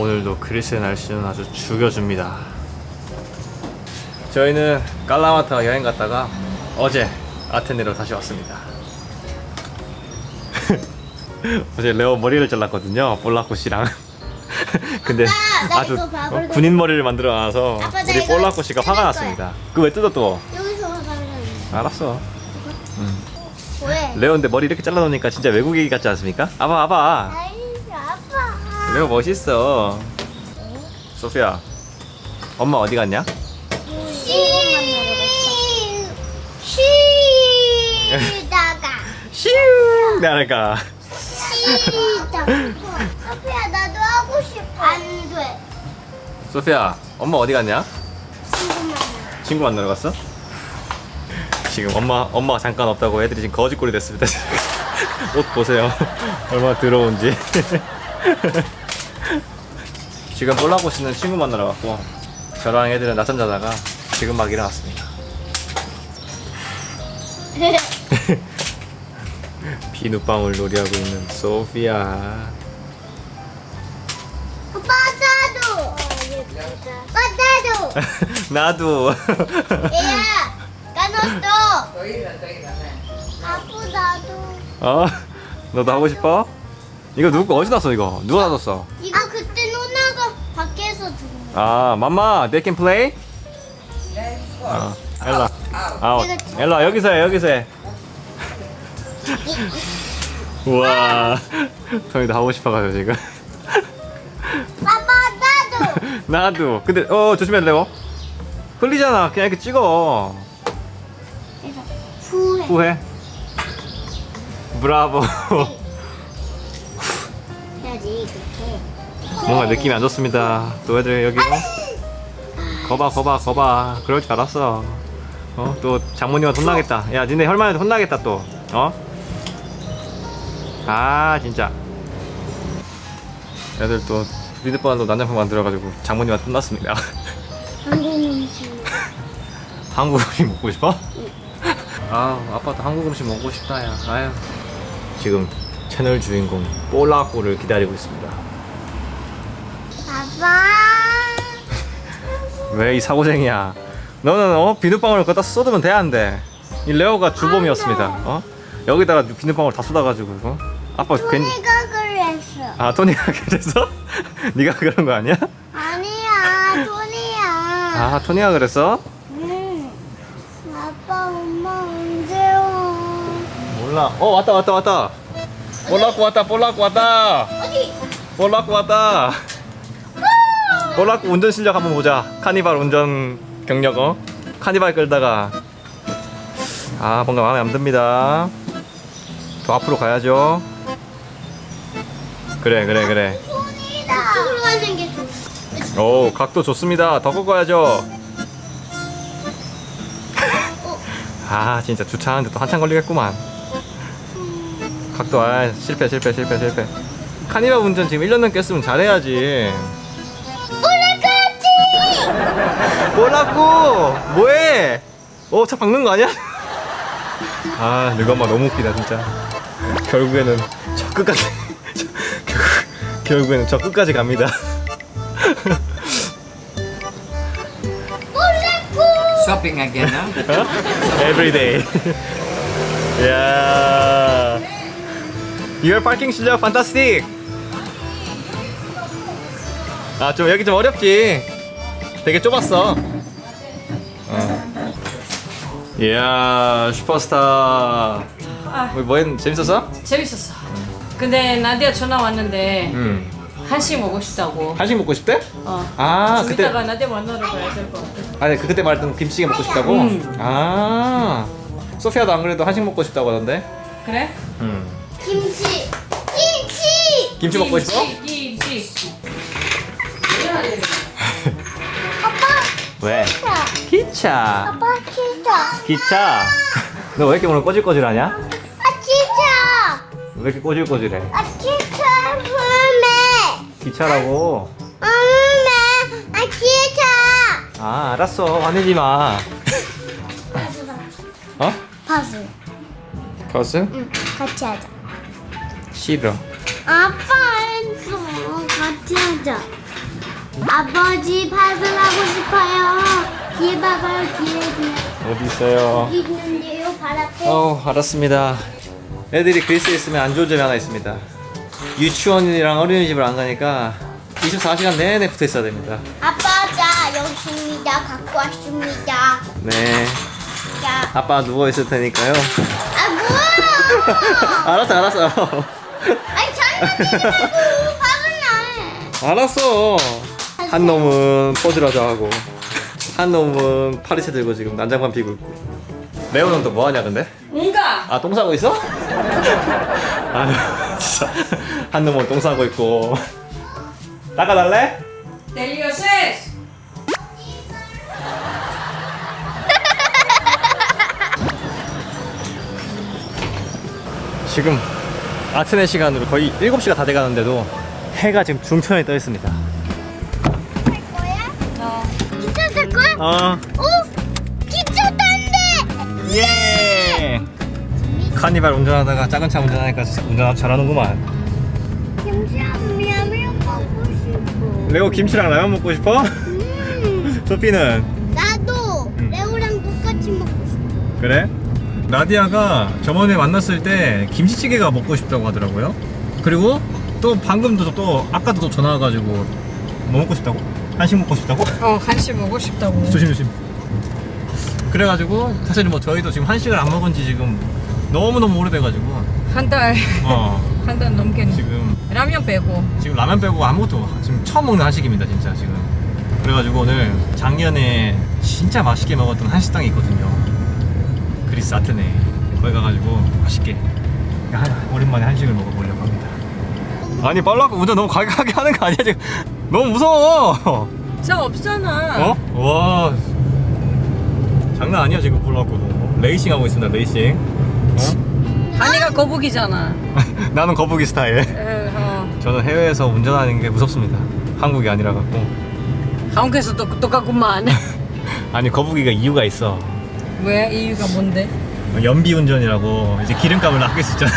오늘도 그리스의 날씨는 아주 죽여줍니다. 저희는 깔라마타 여행 갔다가 어제 아테네로 다시 왔습니다. 어제 레오 머리를 잘랐거든요. 볼라코 씨랑. 근데 아빠, 나 아주 어, 군인 머리를 만들어 놔서 아빠, 나 우리 이거 볼라코 씨가 화가 뜯을 났습니다. 그거 왜 뜯어 또? 여기서 가면 알았어. 왜? 레오인데 머리 이렇게 잘라놓으니까 진짜 외국인 같지 않습니까? 아봐 아봐. 레오 멋있어. 소피야, 엄마 어디 갔냐? 쉬 쉬다가 슈 나를까. 쉬다가 소피야 나도 하고 싶어. 안 돼. 소피야, 엄마 어디 갔냐? 친구만. 친구 만나러 갔어? 지금 엄마 엄마 잠깐 없다고 애들이 지금 거짓골이 됐습니다. 옷 보세요, 얼마나 더러운지. 지금 볼라고 씨는 친구 만나러 갔고 저랑 애들은 낮잠 자다가 지금 막 일어났습니다. 비눗방울 놀이하고 있는 소피아. 아빠 나도. 아빠 나도. 나도. 얘야 까놨어. 아빠 나도. 어? 너도 하고 싶어? 이거 누구 어디서 났어 이거? 누가 사줬어? 이거 그때 누나가 밖에서 준 거. 아, 맘마, they can play? 아, 엘라, 아웃. 엘라 여기서 해, 여기서 해. 우와, 토니도 하고 싶어가지고 지금. 아빠 나도. 나도. 근데 어 조심해야 돼요. 흘리잖아. 그냥 이렇게 찍어. 그래서 후회. 후회. 브라보. 해야지 이렇게. 뭔가 느낌이 안 좋습니다. 또 애들 여기 어? 거봐 거봐 거봐 그럴 줄 알았어. 어? 또 장모님한테 혼나겠다. 야 니네 혈만한테 혼나겠다 또. 어? 아 진짜. 애들 또 리드반도 난장판 만들어가지고 장모님한테 혼났습니다. 한국 음식. 한국 음식 먹고 싶어? 아 아빠도 한국 음식 먹고 싶다 야. 아유. 지금 채널 주인공 뽀라꼬를 기다리고 있습니다. 왜 이 사고쟁이야? 너는 어 비눗방울을 갖다 쏟으면 돼안 돼? 이 레오가 주범이었습니다. 어? 여기다가 비눗방울 다 쏟아가지고 어? 아빠 괜히 토니가 그랬어. 아 토니가 그랬어? 네가 그런 거 아니야? 아니야, 토니야. 아 토니가 그랬어? 응. 아빠, 엄마 언제 와? 몰라. 어 왔다 왔다 왔다. 볼라고 왔다 볼라고 왔다. 어디? 볼라고 왔다. 볼라고 운전 실력 한번 보자. 카니발 운전 경력 어? 카니발 끌다가 아 뭔가 마음에 안 듭니다. 더 앞으로 가야죠. 그래 그래 그래. 이쪽으로 가는 게 좋아. 오 각도 좋습니다. 더 꺾어야죠. 아 진짜 주차하는데 또 한참 걸리겠구만. 각도 아 실패 실패 실패 실패. 카니발 운전 지금 1년 넘게 했으면 잘해야지. 뭐라고? 뭐해? 어, 차 박는 거 아니야? 아, 늙어 엄마 너무 웃기다 진짜. 결국에는 저 끝까지 저- 결국, 결국에는 저 끝까지 갑니다. Shopping again, huh? 어? Every day. 야. Your parking 실력 fantastic. 아, 좀 여기 좀 어렵지. 되게 좁았어. 어. 이야, 슈퍼스타. 아, 뭐, 뭐 했, 재밌었어? 재밌었어. 근데 나디아 전화 왔는데 응. 한식 먹고 싶다고. 한식 먹고 싶대? 어. 아, 좀 그때 이따가 나디아 만나러 가야 될 것 같아. 아니 그 그때 말했던 김치찌개 먹고 싶다고? 음. 아. 소피아도 안 그래도 한식 먹고 싶다고 하던데. 그래? 음. 김치! 김치! 김치 먹고 싶어? 김치. 아빠! 왜? 기차! 아빠 기차! 기차. 너 왜 이렇게 오늘 꼬질꼬질하냐? 아 기차! 왜 이렇게 꼬질꼬질해? 아 기차 품에! 기차라고. 엄마! 아 기차! 아 알았어 화내지 마. 어? 파스 버스? 응 같이 하자 싫어. 아빠 했어 같이 하자 아버지 파산하고 싶어요. 뒤에 봐봐요, 뒤에 그냥. 어디 있어요? 여기 있는데요, 발 앞에. 어 알았습니다. 애들이 그리스에 있으면 안 좋은 점이 하나 있습니다. 유치원이랑 어린이집을 안 가니까 24시간 내내 붙어 있어야 됩니다. 아빠, 자, 여기 있습니다. 갖고 왔습니다. 네. 자. 아빠 누워 있을 테니까요. 아, 뭐야! 알았어, 알았어. 아니, 장난치지 말고 화가 나. 알았어. 한 놈은 포즈라도 하고, 한 놈은 파리채 들고 지금 난장판 피고 있고. 레오는 또 뭐하냐 근데? 뭔가 아 똥 싸고 있어? 아유 진짜 한 놈은 똥 싸고 있고. 닦아달래? 델리오세스 지금 아테네 시간으로 거의 7시가 다 돼가는데도 해가 지금 중천에 떠 있습니다. 어. 오! 기차 탄대! 예. 카니발 운전하다가 작은 차 운전하니까 진짜 운전 잘하는구만. 김치라면 먹고 싶어. 레오 김치랑 라면 먹고 싶어? 음, 소피는 나도 음. 레오랑 똑같이 먹고 싶어. 그래? 나디아가 저번에 만났을 때 김치찌개가 먹고 싶다고 하더라고요. 그리고 또 방금도 또 아까도 또 전화 와가지고 뭐 먹고 싶다고? 한식 먹고 싶다고? 어 한식 먹고 싶다고 조심 조심. 그래가지고 사실 뭐 저희도 지금 한식을 안 먹은 지 지금 너무 너무 오래돼가지고 한달 어한달 넘겠네 지금 라면 빼고 지금 라면 빼고 아무것도 지금 처음 먹는 한식입니다 진짜 지금. 그래가지고 오늘 작년에 진짜 맛있게 먹었던 한식당이 있거든요. 그리스 아테네 거기 가가지고 맛있게 한- 오랜만에 한식을 먹어보려고 합니다. 아니 빨라고 운전 너무 과격하게 하는 거 아니야 지금? 너무 무서워. 차 없잖아 어? 와 장난 아니야 지금 볼라고 레이싱 하고 있습니다 레이싱. 어? 한이가 거북이잖아 나는 거북이 스타일. 에, 어. 저는 해외에서 운전하는 게 무섭습니다. 한국이 아니라 갖고. 한국에서 도 똑같구만 아니 거북이가 이유가 있어. 왜 이유가 뭔데 연비 운전이라고 이제 기름값을 아낄 수 있잖아.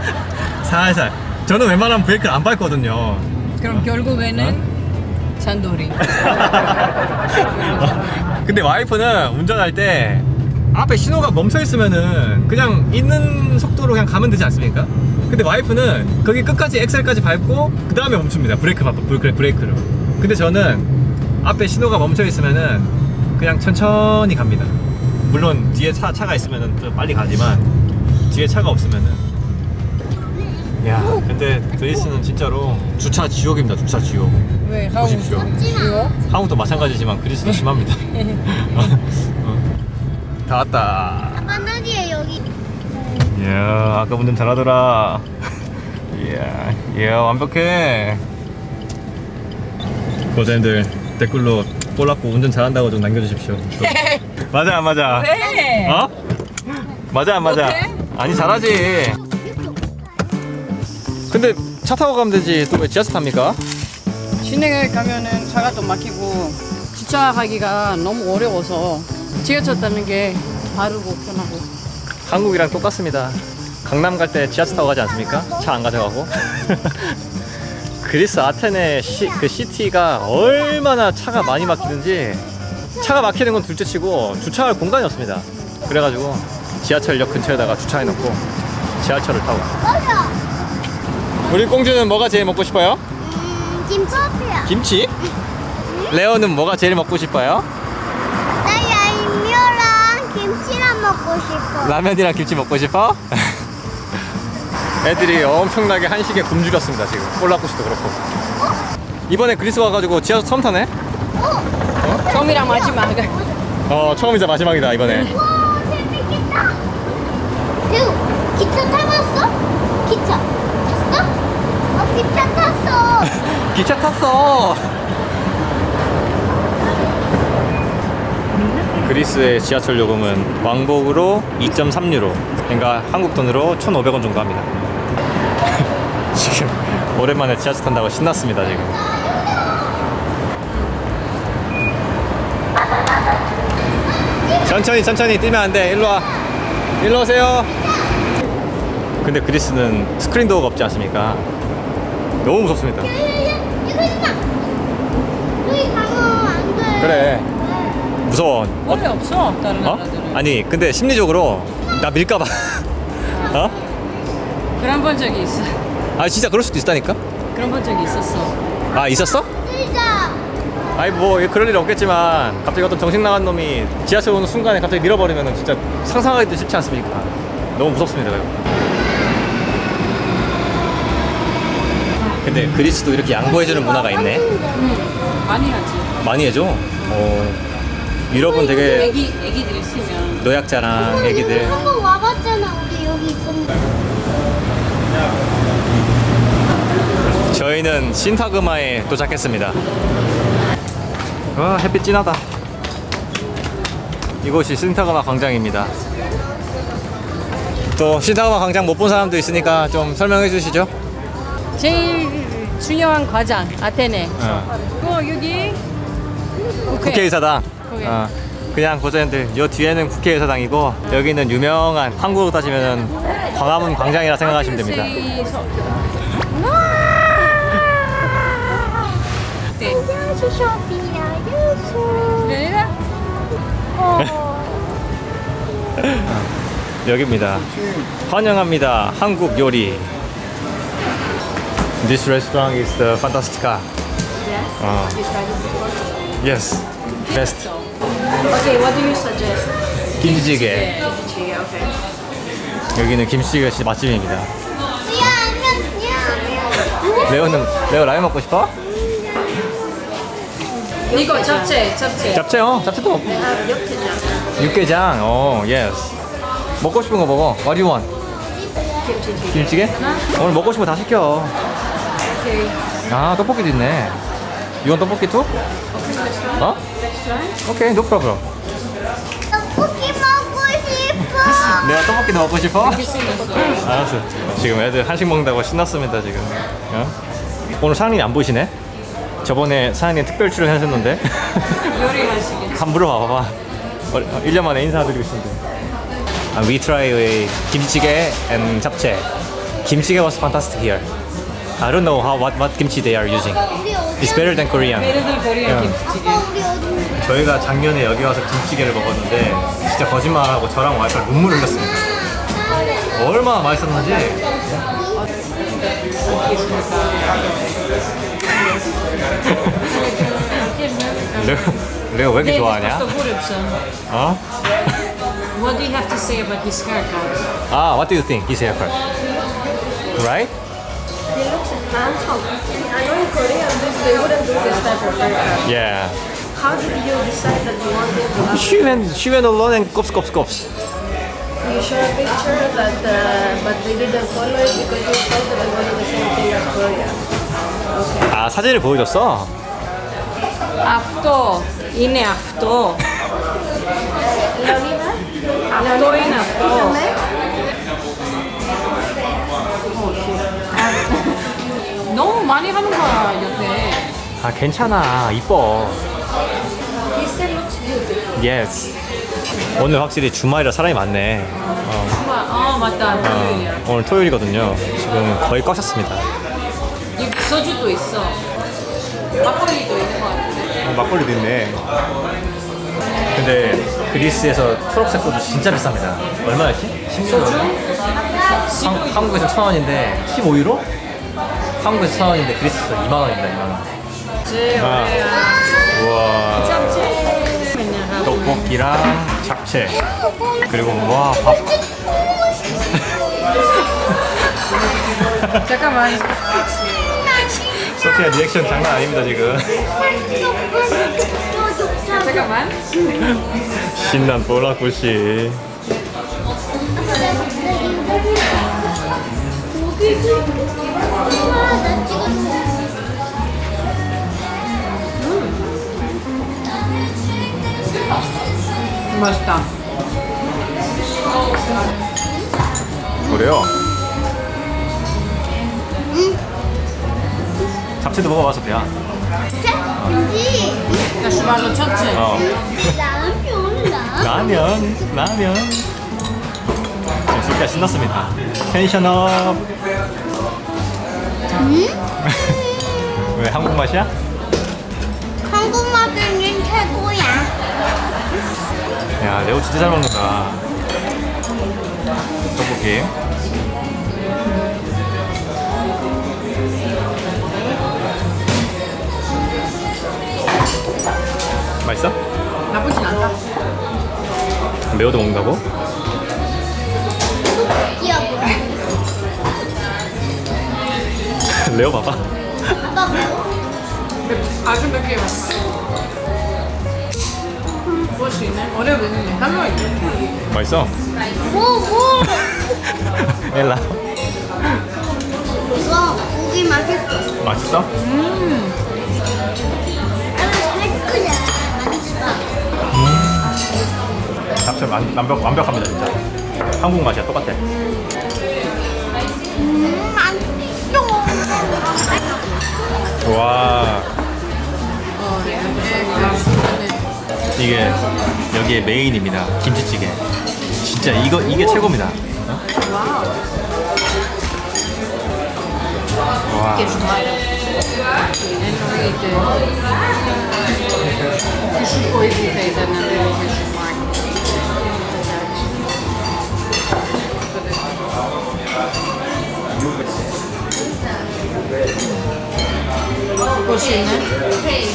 살살. 저는 웬만하면 브레이크를 안 밟거든요. 그럼 결국에는 잔돌이 근데 와이프는 운전할 때 앞에 신호가 멈춰 있으면은 그냥 있는 속도로 그냥 가면 되지 않습니까? 근데 와이프는 거기 끝까지 엑셀까지 밟고 그 다음에 멈춥니다. 브레이크 밟고 브레이크, 브레이크로. 근데 저는 앞에 신호가 멈춰 있으면은 그냥 천천히 갑니다. 물론 뒤에 차, 차가 있으면은 좀 빨리 가지만 뒤에 차가 없으면은 야 근데 그리스는 진짜로 주차 지옥입니다. 주차 지옥. 왜 한국 보십시오. 이거 한국도 마찬가지지만 그리스도 심합니다. 어. 다 왔다. 아빠 나디에 여기. 이야, 아까 운전 잘하더라. 이야, 이야, 완벽해. 고자님들 댓글로 꼴랐고 운전 잘한다고 좀 남겨주십시오. 또. 맞아, 안 맞아? 왜? 어? 맞아, 안 맞아? 아니, 잘하지. 근데 차 타고 가면 되지. 또 왜 지하철 탑니까? 시내에 가면은 차가 또 막히고 주차하기가 너무 어려워서 지하철 타는 게 바르고 편하고 한국이랑 똑같습니다. 강남 갈 때 지하철 타고 가지 않습니까? 차 안 가져가고. 그리스 아테네 시, 그 시티가 얼마나 차가 많이 막히는지 차가 막히는 건 둘째치고 주차할 공간이 없습니다. 그래가지고 지하철역 근처에다가 주차해놓고 지하철을 타고. 맞아. 우리 공주는 뭐가 제일 먹고 싶어요? 음, 김치야. 김치? 레오는 뭐가 제일 먹고 싶어요? 나 얄미랑 김치랑 먹고 싶어. 라면이랑 김치 먹고 싶어? 애들이 엄청나게 한식에 굶주렸습니다 지금 꼴라쿠스도 그렇고 이번에 그리스 와가지고 지하철 처음 타네? 처음이랑 마지막 어 처음이자 마지막이다 이번에 와, 재밌겠다. 그 기차 타봤어? 기차 탔어? 어, 기차 탔어. 기차 탔어. 그리스의 지하철 요금은 왕복으로 2.3유로 그러니까 한국 돈으로 1,500원 정도 합니다. 지금 오랜만에 지하철 탄다고 신났습니다 지금. 천천히 천천히 뛰면 안돼. 일로 와. 일로 오세요. 근데 그리스는 스크린 도어가 없지 않습니까 너무 무섭습니다. 가면 안 돼. 그래. 무서워. 원래 없어 다른 어? 나라들은. 아니 근데 심리적으로 나 밀까봐. 어? 그런 본 적이 있어. 아 진짜 그럴 수도 있다니까. 그런 본 적이 있었어. 아 있었어? 진짜. 아니 뭐 그럴 일 없겠지만 갑자기 어떤 정신 나간 놈이 지하철 오는 순간에 갑자기 밀어버리면 진짜 상상하기도 쉽지 않습니까? 너무 무섭습니다. 이거. 근데 그리스도 이렇게 양보해주는 문화가 있네. 많이 하지. 많이 해줘. 어, 유럽은 되게 애기 애기들 있으면 노약자랑 애기들 한번 와봤잖아. 우리 여기 있었는데. 저희는 신타그마에 도착했습니다. 와 햇빛 진하다. 이곳이 신타그마 광장입니다. 또 신타그마 광장 못 본 사람도 있으니까 좀 설명해 주시죠. 제일 중요한 과장 아테네. 어. 또 여기 국회. 국회의사당. 거기. 어, 그냥 보자님들 요 뒤에는 국회의사당이고 여기는 유명한 한국으로 따지면 광화문 광장이라 생각하시면 됩니다. 네. 안녕하세요, 쇼피야. 안녕하세요. 그래? 어. 여기입니다. 환영합니다. 한국 요리. This restaurant is the Fantastica. 어. Yes. Best. Okay, what do you suggest? 김치찌개. Kimchi, okay. 여기는 김치찌개 진짜 맛집입니다. 레오는 레오 라면 먹고 싶어? 이거 잡채, 잡채. 잡채요. 잡채도 먹고. 아, 육개장. 육개장. 어, 예스. 먹고 싶은 거 먹어. What do you want? 김치찌개. 김치찌개? 오늘 먹고 싶은 거 다 시켜. 오케이. 아, 떡볶이도 있네. 이건 떡볶이 투? 어? 오케이, no problem. 떡볶이 먹고 싶어. 내가 떡볶이도 먹고 싶어? 알았어. 지금 애들 한식 먹는다고 신났습니다 지금. 어? 오늘 사장님이 안 보이시네? 저번에 사장님 특별 출연하셨는데 요리 하시게. 한번 물어봐 봐봐. 어, 1년 만에 인사드리고 싶은데. 아, we try 김치찌개 and 잡채. 김치찌개 was fantastic here. I don't know how what what kimchi they are using. 우리 어디? It's better than Korean. 거리에 야. 김치찌개. 아빠 우리 어디? 저희가 작년에 여기 와서 김치찌개를 먹었는데 진짜 거짓말하고 저랑 와이프가 눈물 흘렸습니다. 얼마나 맛있었는지. 레오, 레오 왜 이렇게 좋아하냐? 어? What do you have to say about his haircut? 아, what do you think? His haircut? Right? He looks handsome. I know in Korea, this, they wouldn't do this type of haircut. Yeah. How did you decide that you wanted to have She went, she went alone and cops, cops, cops. You show a picture that, uh, but they didn't follow it because you thought that it was the same thing as Korea. 아, 사진을 보여줬어? Αυτό είναι αυτό. Leonida? Αυτό είναι αυτό. 너무 많이 하는 거야 옆에. 아, 괜찮아. 이뻐. Looks beautiful. Yes. 오늘 확실히 주말이라 사람이 많네. 어. 아 맞다. 토요일이야. 어, 오늘 토요일이거든요. 지금 거의 꽉 찼습니다. 이 소주도 있어. 막걸리도 있는 거 같은데. 어, 막걸리도 있네. 근데 그리스에서 초록색 소주 진짜 비쌉니다. 얼마였지? 16유로? 한, 한국에서 1,000원인데 15유로? 한국에서 1,000원인데 그리스에서 2만 원입니다. 2만 원. 하고. 떡볶이랑 잡채. 그리고 와 밥. 잠깐만. 소피아 리액션 장난 아닙니다 지금. 잠깐만. 신난 보라꽃이. 나. 맛있다. 그래요? 잡채도 먹어봐서 배야. 다시 말로 첫째. 어. 라면, 라면. 라면, 진짜 신났습니다. 텐션 업. 음? 왜 한국 맛이야? 한국 맛은 최고야. 야 레오 진짜 잘 먹는다. 떡볶이. 맛있어? 나쁘진 않다. 매워도 먹는다고? 레오 봐봐. 아빠 뭐? 아주 맵게 맛있어. 무엇이네? 어려 보이네. 칼로리. 맛있어? 뭐 뭐? 엘라. 이거 고기 맛있어. 맛있어? 살 거야. 잡채 완, 완벽, 완벽합니다 진짜. 한국 맛이야 똑같아. 와. 이게 여기에 메인입니다. 김치찌개. 진짜 이거 이게 최고입니다. 어? 와. 볼 수 있는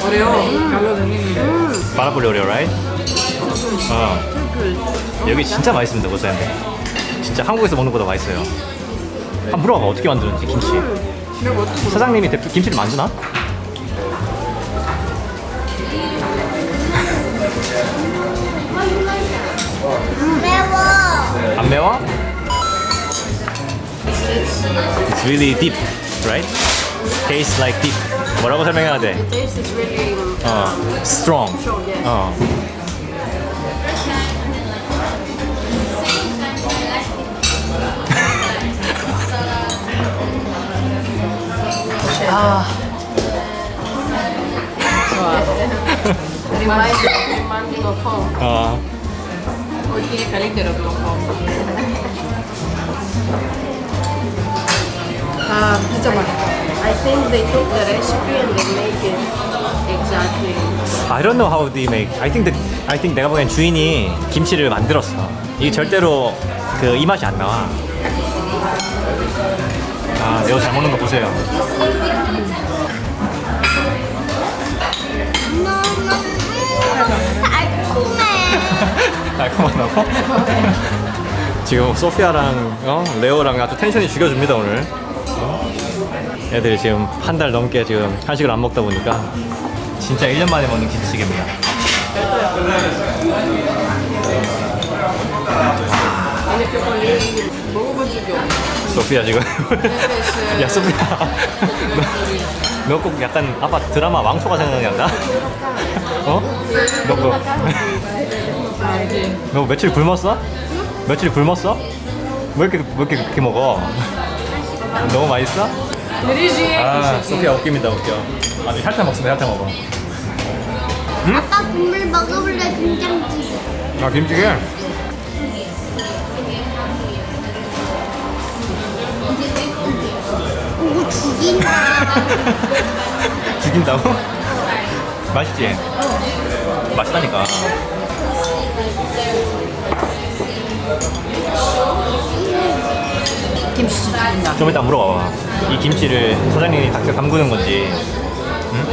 어려워. 별로 되겠는데. 바라볼 요리요, right? 아. 여기 진짜 맛있습니다, 고사인데. 진짜 한국에서 먹는 거보다 맛있어요. 한번 물어봐, 어떻게 만드는지 김치. 사장님이 대표 김치를 만드나? 매워. 안 매워? It's really deep, right? Tastes like deep. 뭐라고 설명해야 돼? taste is really 어, strong. 어. Reminds reminds me of home. 어. Όχι, είναι καλύτερο από το home. Α, πίτσα μας. I think they took the recipe and they make it exactly. I don't know how they make. I think the, I think 내가 보기엔 주인이 김치를 만들었어. 이게 절대로 그 이 맛이 안 나와. 아, 내가 잘 먹는 거 보세요. 너무 달콤해. 달콤하다고? 지금 소피아랑 어? 레오랑 아주 텐션이 죽여줍니다 오늘. 애들이 지금 한 달 넘게 지금 한식을 안 먹다 보니까 진짜 1년 만에 먹는 김치찌개입니다. 먹어본 소피아 지금 네, 네, 네. 야 소피아 너 꼭 약간 아빠 드라마 왕초가 생각난다. 어? 너 그, 알지? 너 며칠 굶었어? 며칠 굶었어? 왜 이렇게 왜 이렇게 그렇게 먹어? 너무 맛있어? 미리지. 아 소피아 웃깁니다 웃겨 아주 혈탕 먹습니다 혈탕 먹어 아빠 국물 먹어볼래 김장찌개. 아 김치게? 이거 죽인다. 죽인다고? 맛있지? 맛있다니까 김치 튀긴다. 좀 이따 물어봐봐 이 김치를 사장님이 닭 담그는 건지 응?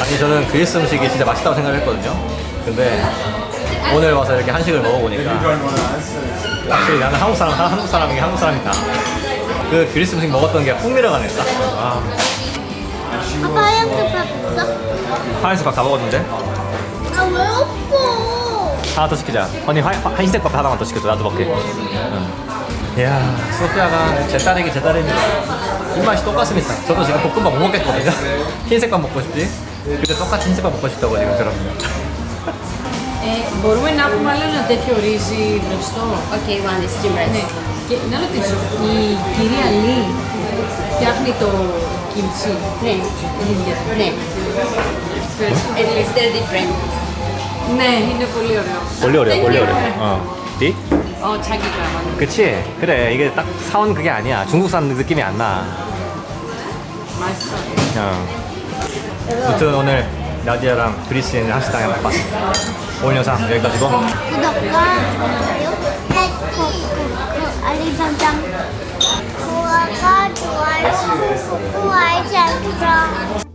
아니 저는 그리스 음식이 진짜 맛있다고 생각했거든요 근데 오늘 와서 이렇게 한식을 먹어보니까 확실히 나는 한국 사람 한국 사람이긴 한국 사람이다 그 그리스 음식 먹었던 게 풍미려가네 딱 아, 아빠 하얀색 밥 있어? 하얀색 밥 다 먹었는데 아 왜 없어? 하나 더 시키자 언니 하, 하- 흰색 밥 하나만 더 시켜줘 나도 먹게 응. 이야 소피아가 제 딸에게 제 딸입니다 입맛이 똑같습니다 저도 지금 볶음밥 못 먹겠거든요 흰색 밥 먹고 싶지 근데 똑같이 흰색 밥 먹고 싶다고 지금 저럽니다 Ε, μπορούμε να έχουμε άλλο ένα τέτοιο ρύζι μπροστό. Okay, one is steamed rice. Ναι. Και να ρωτήσω, η κυρία Λί φτιάχνει το κιμτσί. Ναι, η ίδια. ναι. Ευχαριστώ. 네, 근데 볼리 어려. 볼리 어려워, 원래 어려. 네. 네. 어. 디? 어, 자기가 만든. 그치? 그래, 이게 딱 사온 그게 아니야. 중국산 느낌이 안 나. 맛있어. 어. 아무튼 오늘 나디아랑 그리스인 한식당에 왔어. 오늘 영상 여기까지고. 어. 구독과 좋아요, 알림 설정. 구독과 좋아요, 구독과 알림 설정.